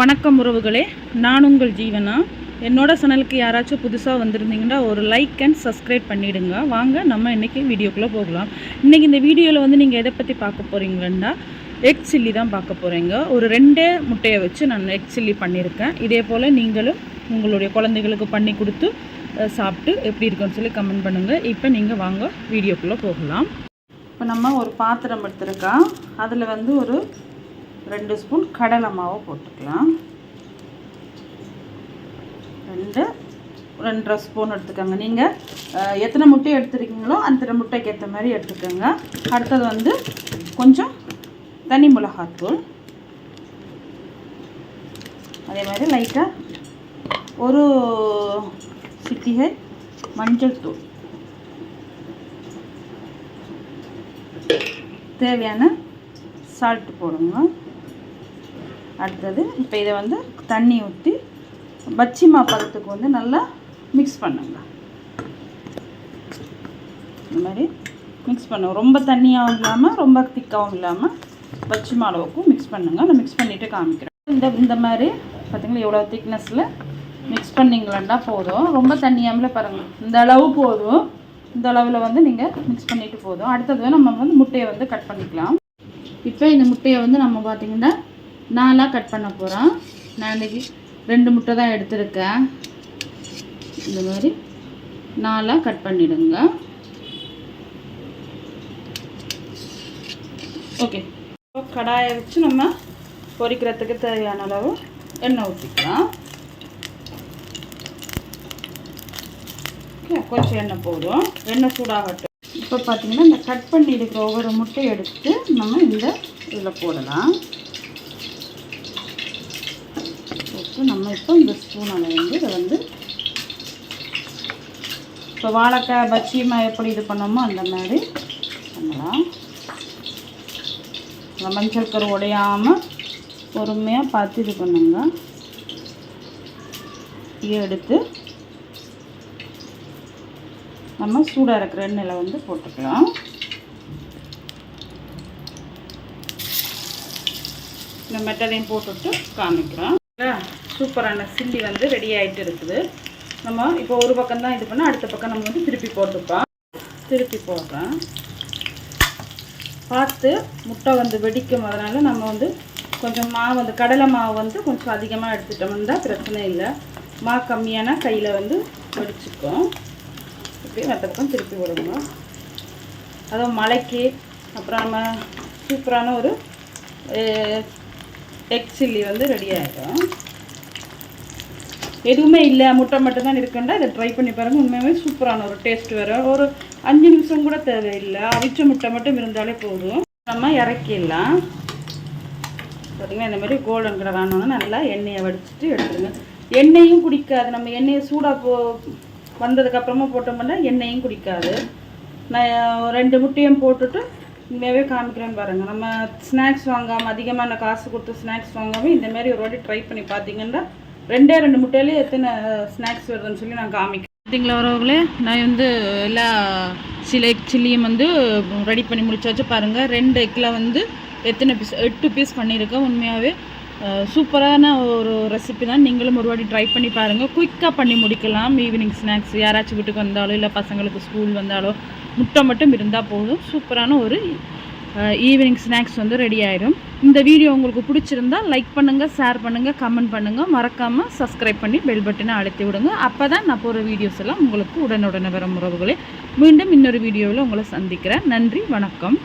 வணக்கம் உறவுகளே. நான் உங்கள் ஜீவனா. என்னோட சேனலுக்கு யாராச்சும் புதுசாக வந்திருந்தீங்கன்னா ஒரு லைக் அண்ட் சப்ஸ்கிரைப் பண்ணிவிடுங்க வாங்க நம்ம இன்றைக்கி வீடியோக்குள்ளே போகலாம். இன்றைக்கி இந்த வீடியோவில் வந்து நீங்கள் எதை பற்றி பார்க்க போகிறீங்கன்னா எக் சில்லி தான் பார்க்க போகிறீங்க ஒரு ரெண்டே முட்டையை வச்சு நான் எக் சில்லி பண்ணியிருக்கேன். இதே போல் நீங்களும் உங்களுடைய குழந்தைகளுக்கு பண்ணி கொடுத்து சாப்பிட்டு எப்படி இருக்குன்னு சொல்லி கமெண்ட் பண்ணுங்கள் இப்போ நீங்கள் வாங்க வீடியோக்குள்ளே போகலாம். இப்போ நம்ம ஒரு பாத்திரம் எடுத்துருக்கோம். அதில் வந்து ஒரு ரெண்டு ஸ்பூன் கடலை மாவு போட்டுக்கலாம். ரெண்டு ரெண்டரை ஸ்பூன் எடுத்துக்கோங்க. நீங்கள் எத்தனை முட்டை எடுத்துருக்கீங்களோ அத்தனை முட்டைக்கு ஏற்ற மாதிரி எடுத்துக்கோங்க. அடுத்தது வந்து கொஞ்சம் தனி மிளகாத்தூள் அதே மாதிரி லைட்டாக ஒரு சிட்டிகை மஞ்சள் தூள். தேவையான சால்ட்டு போடுங்க. அடுத்தது இப்போ இதை வந்து தண்ணி ஊற்றி பச்சிமா பழத்துக்கு வந்து நல்லா மிக்ஸ் பண்ணுங்க. இந்த மாதிரி மிக்ஸ் பண்ணுங்க. ரொம்ப தண்ணியாகவும் இல்லாமல் ரொம்ப திக்காகவும் இல்லாமல் பச்சிமா அளவுக்கும் மிக்ஸ் பண்ணுங்க. நான் மிக்ஸ் பண்ணிவிட்டு காமிக்கிறேன். இந்த இந்த மாதிரி பார்த்தீங்களா எவ்வளோ திக்னஸில் மிக்ஸ் பண்ணிங்களாண்டா போதும். ரொம்ப தண்ணியாமல் பாருங்கள் இந்த அளவு போதும். இந்த அளவில் வந்து நீங்கள் மிக்ஸ் பண்ணிவிட்டு போதும். அடுத்தது நம்ம வந்து முட்டையை வந்து கட் பண்ணிக்கலாம். இப்போ இந்த முட்டையை வந்து நம்ம பார்த்திங்கன்னா நாலாக கட் பண்ண போகிறோம் நான் இன்றைக்கி ரெண்டு முட்டை தான் எடுத்திருக்கேன். இந்த மாதிரி நாலாக கட் பண்ணிடுங்க. ஓகே. இப்போ கடாயை வச்சு நம்ம பொரிக்கிறதுக்கு தேவையான அளவு எண்ணெய் ஊற்றிக்கலாம் கொஞ்சம் எண்ணெய் போதும். எண்ணெய் சூடாகட்டும். இப்போ பார்த்தீங்கன்னா இந்த கட் பண்ணி இருக்கிற ஒவ்வொரு முட்டையை எடுத்து நம்ம இந்த இதில் போடலாம். போட்டு நம்ம இப்போ இந்த ஸ்பூனை வந்து இதை வந்து இப்போ வாழைக்காய் பச்சியமா எப்படி இது பண்ணோமோ அந்த மாதிரி பண்ணலாம். இந்த மஞ்சள் கரு உடையாமல் பொறுமையாக பார்த்து இது பண்ணுங்க. இதை எடுத்து நம்ம சூடாக இருக்கிற எண்ணெயில் வந்து போட்டுக்கலாம். இந்த மெட்டலையும் போட்டுட்டு காமிக்கிறோம் சூப்பரான சில்லி வந்து ரெடி ஆகிட்டு இருக்குது. நம்ம இப்போ ஒரு பக்கம் தான் இது பண்ணால் அடுத்த பக்கம் நம்ம வந்து திருப்பி போட்டுப்போம் திருப்பி போடுறேன். பார்த்து முட்டை வந்து வெடிக்கும். அதனால் நம்ம வந்து கொஞ்சம் மாவு வந்து கடலை மாவு வந்து கொஞ்சம் அதிகமாக எடுத்துட்டோம்னா பிரச்சனை இல்லை. மா கம்மியான கையில் வந்து வெடிச்சுக்கும். இப்படி மற்ற பக்கம் திருப்பி விடுங்க அதுவும் மலைக்கு அப்புறம் நம்ம சூப்பரான ஒரு எக் சில்லி வந்து ரெடி ஆகிடும் எதுவுமே இல்லை முட்டை மட்டும்தான் இருக்குண்டா இதை ட்ரை பண்ணி பாருங்கள் உண்மையுமே சூப்பரான ஒரு டேஸ்ட் வரும் ஒரு அஞ்சு நிமிஷம் கூட தேவையில்லை. அவிச்ச முட்டை மட்டும் இருந்தாலே போதும். நம்ம இறக்கிடலாம். பார்த்தீங்கன்னா இந்த மாதிரி கோல்டன் கலர் ஆனோன்னா நல்லா எண்ணெயை வடிச்சிட்டு எடுத்துருங்க. எண்ணெயும் குடிக்காது. நம்ம எண்ணெயை சூடாக போ வந்ததுக்கப்புறமா போட்டோம்னா எண்ணெயும் குடிக்காது. நான் ரெண்டு முட்டையும் போட்டுட்டு உண்மையாகவே காமிக்கிறேன்னு பாருங்கள் நம்ம ஸ்நாக்ஸ் வாங்காமல் அதிகமான காசு கொடுத்து ஸ்நாக்ஸ் வாங்காமல் இந்தமாரி ஒரு வாட்டி ட்ரை பண்ணி பார்த்தீங்கன்னா ரெண்டே ரெண்டு முட்டையிலே எத்தனை ஸ்நாக்ஸ் வருதுன்னு சொல்லி நான் காமிக்கிறேன். பார்த்தீங்களா வரவங்களே நான் வந்து எல்லா சில சில்லியும் வந்து ரெடி பண்ணி முடிச்சாச்சு. பாருங்கள் ரெண்டு எக்கில் வந்து எத்தனை பீஸ் எட்டு பீஸ் பண்ணியிருக்கேன் உண்மையாகவே சூப்பரான ஒரு ரெசிபி தான். நீங்களும் ஒரு வாட்டி ட்ரை பண்ணி பாருங்கள் குயிக்காக பண்ணி முடிக்கலாம். ஈவினிங் ஸ்நாக்ஸ் யாராச்சும் வீட்டுக்கு வந்தாலோ இல்லை பசங்களுக்கு ஸ்கூல் வந்தாலோ முட்டை மட்டும் இருந்தால் போதும். சூப்பரான ஒரு ஈவினிங் ஸ்நாக்ஸ் வந்து ரெடி ஆயிடும் இந்த வீடியோ உங்களுக்கு பிடிச்சிருந்தா லைக் பண்ணுங்கள் ஷேர் பண்ணுங்கள் கமெண்ட் பண்ணுங்கள் மறக்காமல் சப்ஸ்கிரைப் பண்ணி பெல் பட்டனை அழுத்தி விடுங்க. அப்போ தான் நான் போகிற வீடியோஸ் எல்லாம் உங்களுக்கு உடனுடனே வரும் உறவுகளே. மீண்டும் இன்னொரு வீடியோவில் உங்களை சந்திக்கிறேன். நன்றி வணக்கம்.